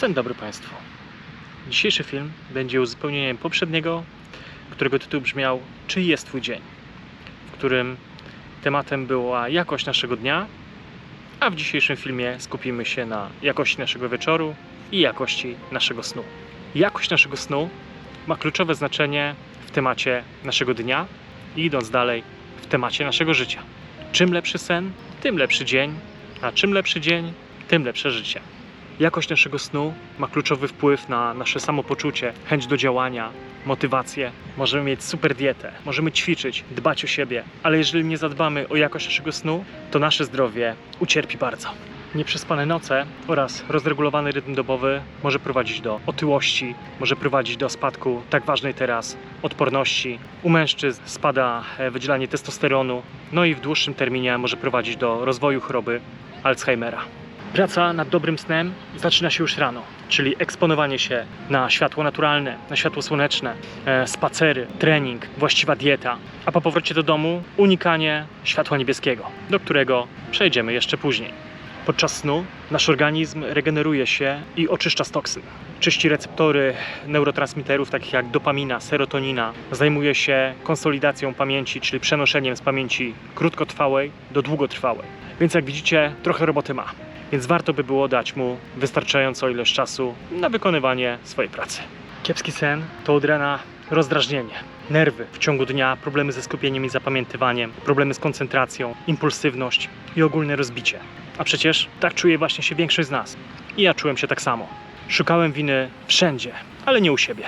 Dzień dobry Państwu. Dzisiejszy film będzie uzupełnieniem poprzedniego, którego tytuł brzmiał Czy jest Twój dzień? W którym tematem była jakość naszego dnia, a w dzisiejszym filmie skupimy się na jakości naszego wieczoru i jakości naszego snu. Jakość naszego snu ma kluczowe znaczenie w temacie naszego dnia i idąc dalej w temacie naszego życia. Czym lepszy sen, tym lepszy dzień, a czym lepszy dzień, tym lepsze życie. Jakość naszego snu ma kluczowy wpływ na nasze samopoczucie, chęć do działania, motywację. Możemy mieć super dietę, możemy ćwiczyć, dbać o siebie, ale jeżeli nie zadbamy o jakość naszego snu, to nasze zdrowie ucierpi bardzo. Nieprzespane noce oraz rozregulowany rytm dobowy może prowadzić do otyłości, może prowadzić do spadku tak ważnej teraz odporności. U mężczyzn spada e, wydzielanie testosteronu, no i w dłuższym terminie może prowadzić do rozwoju choroby Alzheimera. Praca nad dobrym snem zaczyna się już rano, czyli eksponowanie się na światło naturalne, na światło słoneczne, e, spacery, trening, właściwa dieta, a po powrocie do domu unikanie światła niebieskiego, do którego przejdziemy jeszcze później. Podczas snu nasz organizm regeneruje się i oczyszcza z toksyn. Czyści receptory neurotransmiterów takich jak dopamina, serotonina. Zajmuje się konsolidacją pamięci, czyli przenoszeniem z pamięci krótkotrwałej do długotrwałej. Więc jak widzicie, trochę roboty ma. Więc warto by było dać mu wystarczającą ilość czasu na wykonywanie swojej pracy. Kiepski sen to od rana rozdrażnienie, nerwy w ciągu dnia, problemy ze skupieniem i zapamiętywaniem, problemy z koncentracją, impulsywność i ogólne rozbicie. A przecież tak czuje właśnie się większość z nas. I ja czułem się tak samo. Szukałem winy wszędzie, ale nie u siebie.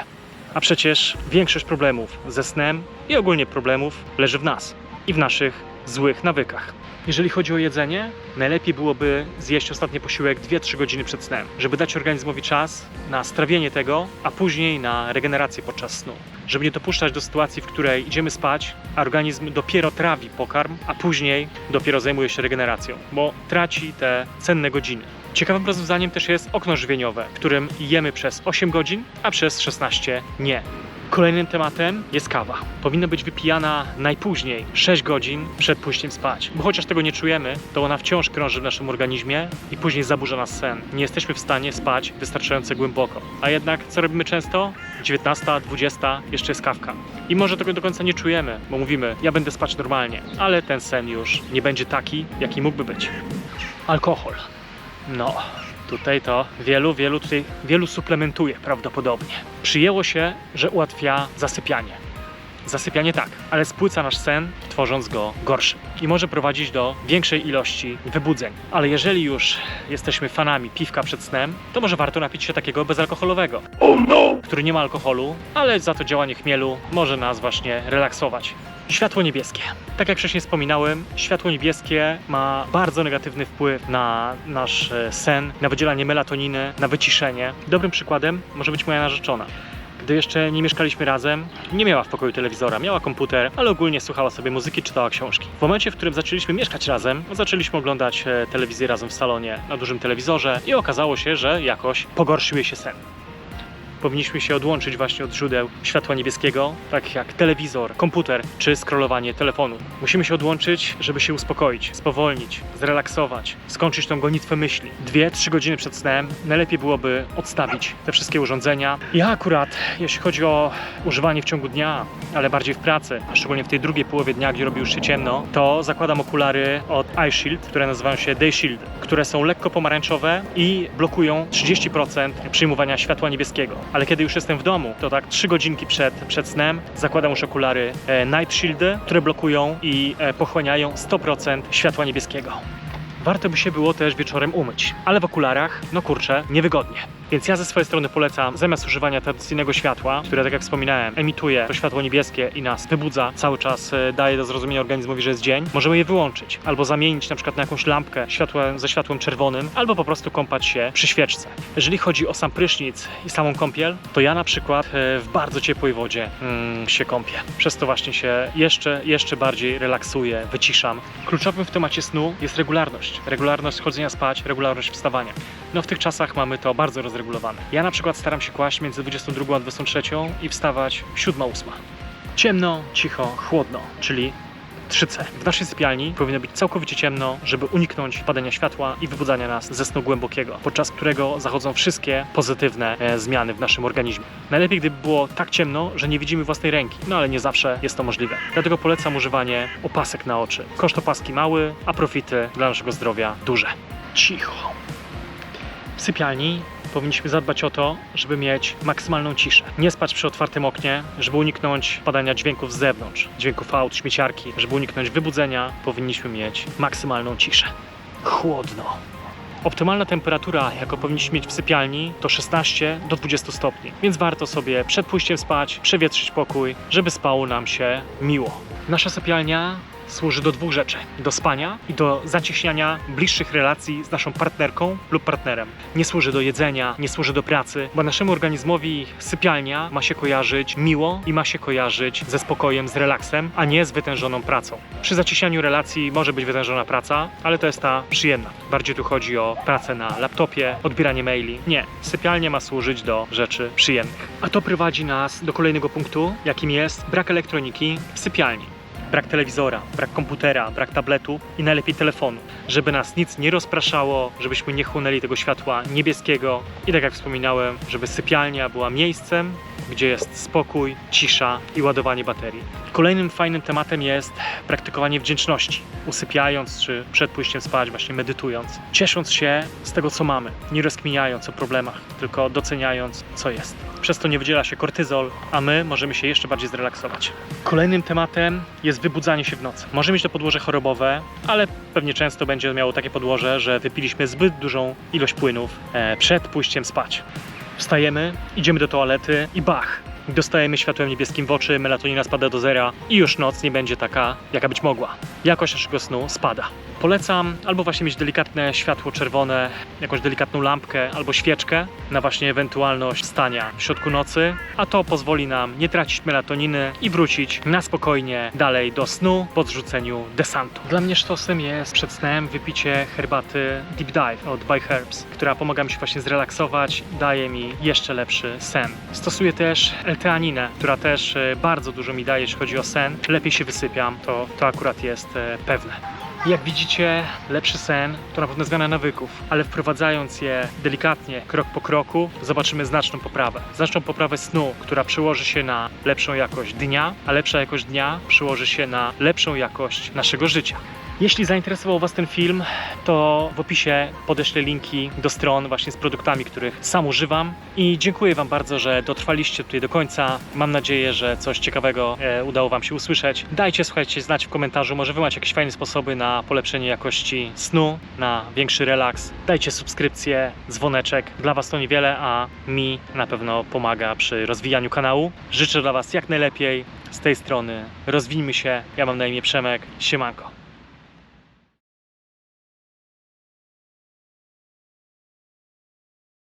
A przecież większość problemów ze snem i ogólnie problemów leży w nas i w naszych złych nawykach. Jeżeli chodzi o jedzenie, najlepiej byłoby zjeść ostatni posiłek 2-3 godziny przed snem, żeby dać organizmowi czas na strawienie tego, a później na regenerację podczas snu. Żeby nie dopuszczać do sytuacji, w której idziemy spać, a organizm dopiero trawi pokarm, a później dopiero zajmuje się regeneracją, bo traci te cenne godziny. Ciekawym rozwiązaniem też jest okno żywieniowe, w którym jemy przez 8 godzin, a przez 16 nie. Kolejnym tematem jest kawa. Powinna być wypijana najpóźniej 6 godzin przed pójściem spać, bo chociaż tego nie czujemy, to ona wciąż krąży w naszym organizmie i później zaburza nas sen. Nie jesteśmy w stanie spać wystarczająco głęboko. A jednak co robimy często? 19, 20, jeszcze jest kawka. I może tego do końca nie czujemy, bo mówimy, ja będę spać normalnie, ale ten sen już nie będzie taki, jaki mógłby być. Alkohol. No, tutaj to wielu, wielu tutaj, wielu suplementuje prawdopodobnie. Przyjęło się, że ułatwia zasypianie. Zasypianie tak, ale spłyca nasz sen, tworząc go gorszym i może prowadzić do większej ilości wybudzeń. Ale jeżeli już jesteśmy fanami piwka przed snem, to może warto napić się takiego bezalkoholowego, który nie ma alkoholu, ale za to działanie chmielu może nas właśnie relaksować. Światło niebieskie. Tak jak wcześniej wspominałem, światło niebieskie ma bardzo negatywny wpływ na nasz e, sen, na wydzielanie melatoniny, na wyciszenie. Dobrym przykładem może być moja narzeczona. Gdy jeszcze nie mieszkaliśmy razem, nie miała w pokoju telewizora, miała komputer, ale ogólnie słuchała sobie muzyki, czytała książki. W momencie, w którym zaczęliśmy mieszkać razem, zaczęliśmy oglądać e, telewizję razem w salonie na dużym telewizorze i okazało się, że jakoś pogorszył jej się sen powinniśmy się odłączyć właśnie od źródeł światła niebieskiego, tak jak telewizor, komputer czy scrollowanie telefonu. Musimy się odłączyć, żeby się uspokoić, spowolnić, zrelaksować, skończyć tą gonitwę myśli. Dwie, trzy godziny przed snem najlepiej byłoby odstawić te wszystkie urządzenia. Ja akurat, jeśli chodzi o używanie w ciągu dnia, ale bardziej w pracy, a szczególnie w tej drugiej połowie dnia, gdzie robi już się ciemno, to zakładam okulary od iShield, które nazywają się Day Shield, które są lekko pomarańczowe i blokują 30% przyjmowania światła niebieskiego ale kiedy już jestem w domu, to tak 3 godzinki przed, przed snem zakładam już okulary e, Night Shieldy, które blokują i e, pochłaniają 100% światła niebieskiego. Warto by się było też wieczorem umyć, ale w okularach, no kurczę, niewygodnie. Więc ja ze swojej strony polecam, zamiast używania tradycyjnego światła, które tak jak wspominałem, emituje to światło niebieskie i nas wybudza, cały czas e, daje do zrozumienia organizmowi, że jest dzień, możemy je wyłączyć albo zamienić na przykład na jakąś lampkę światłem, ze światłem czerwonym, albo po prostu kąpać się przy świeczce. Jeżeli chodzi o sam prysznic i samą kąpiel, to ja na przykład e, w bardzo ciepłej wodzie mm, się kąpię. Przez to właśnie się jeszcze, jeszcze bardziej relaksuję, wyciszam. Kluczowym w temacie snu jest regularność. Regularność chodzenia spać, regularność wstawania. No w tych czasach mamy to bardzo rozregulowane. Ja na przykład staram się kłaść między 22 a 23 i wstawać 7-8. Ciemno, cicho, chłodno, czyli 3C. W naszej sypialni powinno być całkowicie ciemno, żeby uniknąć padania światła i wybudzania nas ze snu głębokiego, podczas którego zachodzą wszystkie pozytywne e, zmiany w naszym organizmie. Najlepiej, gdyby było tak ciemno, że nie widzimy własnej ręki, no ale nie zawsze jest to możliwe. Dlatego polecam używanie opasek na oczy. Koszt opaski mały, a profity dla naszego zdrowia duże. Cicho. W sypialni powinniśmy zadbać o to, żeby mieć maksymalną ciszę. Nie spać przy otwartym oknie, żeby uniknąć padania dźwięków z zewnątrz, dźwięków aut, śmieciarki. Żeby uniknąć wybudzenia, powinniśmy mieć maksymalną ciszę. Chłodno. Optymalna temperatura, jaką powinniśmy mieć w sypialni, to 16 do 20 stopni, więc warto sobie przed pójściem spać przewietrzyć pokój, żeby spało nam się miło. Nasza sypialnia służy do dwóch rzeczy: do spania i do zacieśniania bliższych relacji z naszą partnerką lub partnerem. Nie służy do jedzenia, nie służy do pracy, bo naszemu organizmowi sypialnia ma się kojarzyć miło i ma się kojarzyć ze spokojem, z relaksem, a nie z wytężoną pracą. Przy zacieśnianiu relacji może być wytężona praca, ale to jest ta przyjemna. Bardziej tu chodzi o pracę na laptopie, odbieranie maili. Nie, sypialnia ma służyć do rzeczy przyjemnych. A to prowadzi nas do kolejnego punktu, jakim jest brak elektroniki w sypialni brak telewizora, brak komputera, brak tabletu i najlepiej telefonu, żeby nas nic nie rozpraszało, żebyśmy nie chłonęli tego światła niebieskiego i tak jak wspominałem, żeby sypialnia była miejscem, gdzie jest spokój, cisza i ładowanie baterii. Kolejnym fajnym tematem jest praktykowanie wdzięczności, usypiając czy przed pójściem spać, właśnie medytując, ciesząc się z tego, co mamy, nie rozkminiając o problemach, tylko doceniając, co jest. Przez to nie wydziela się kortyzol, a my możemy się jeszcze bardziej zrelaksować. Kolejnym tematem jest wybudzanie się w nocy. Może mieć to podłoże chorobowe, ale pewnie często będzie miało takie podłoże, że wypiliśmy zbyt dużą ilość płynów e, przed pójściem spać. Wstajemy, idziemy do toalety i bach! Dostajemy światłem niebieskim w oczy, melatonina spada do zera i już noc nie będzie taka, jaka być mogła. Jakość naszego snu spada. Polecam albo właśnie mieć delikatne światło czerwone, jakąś delikatną lampkę albo świeczkę na właśnie ewentualność stania w środku nocy, a to pozwoli nam nie tracić melatoniny i wrócić na spokojnie dalej do snu po zrzuceniu desantu. Dla mnie sztosem jest przed snem wypicie herbaty Deep Dive od By Herbs, która pomaga mi się właśnie zrelaksować, daje mi jeszcze lepszy sen. Stosuję też L-teaninę, która też e, bardzo dużo mi daje, jeśli chodzi o sen. Lepiej się wysypiam, to, to akurat jest e, Jak widzicie, lepszy sen to na pewno zmiana nawyków, ale wprowadzając je delikatnie, krok po kroku, zobaczymy znaczną poprawę. Znaczną poprawę snu, która przełoży się na lepszą jakość dnia, a lepsza jakość dnia przełoży się na lepszą jakość naszego życia. Jeśli zainteresował Was ten film, to w opisie podeślę linki do stron właśnie z produktami, których sam używam. I dziękuję Wam bardzo, że dotrwaliście tutaj do końca. Mam nadzieję, że coś ciekawego e, udało Wam się usłyszeć. Dajcie, słuchajcie, znać w komentarzu, może Wy macie jakieś fajne sposoby na polepszenie jakości snu, na większy relaks. Dajcie subskrypcję, dzwoneczek. Dla Was to niewiele, a mi na pewno pomaga przy rozwijaniu kanału. Życzę dla Was jak najlepiej. Z tej strony rozwijmy się. Ja mam na imię Przemek. Siemanko.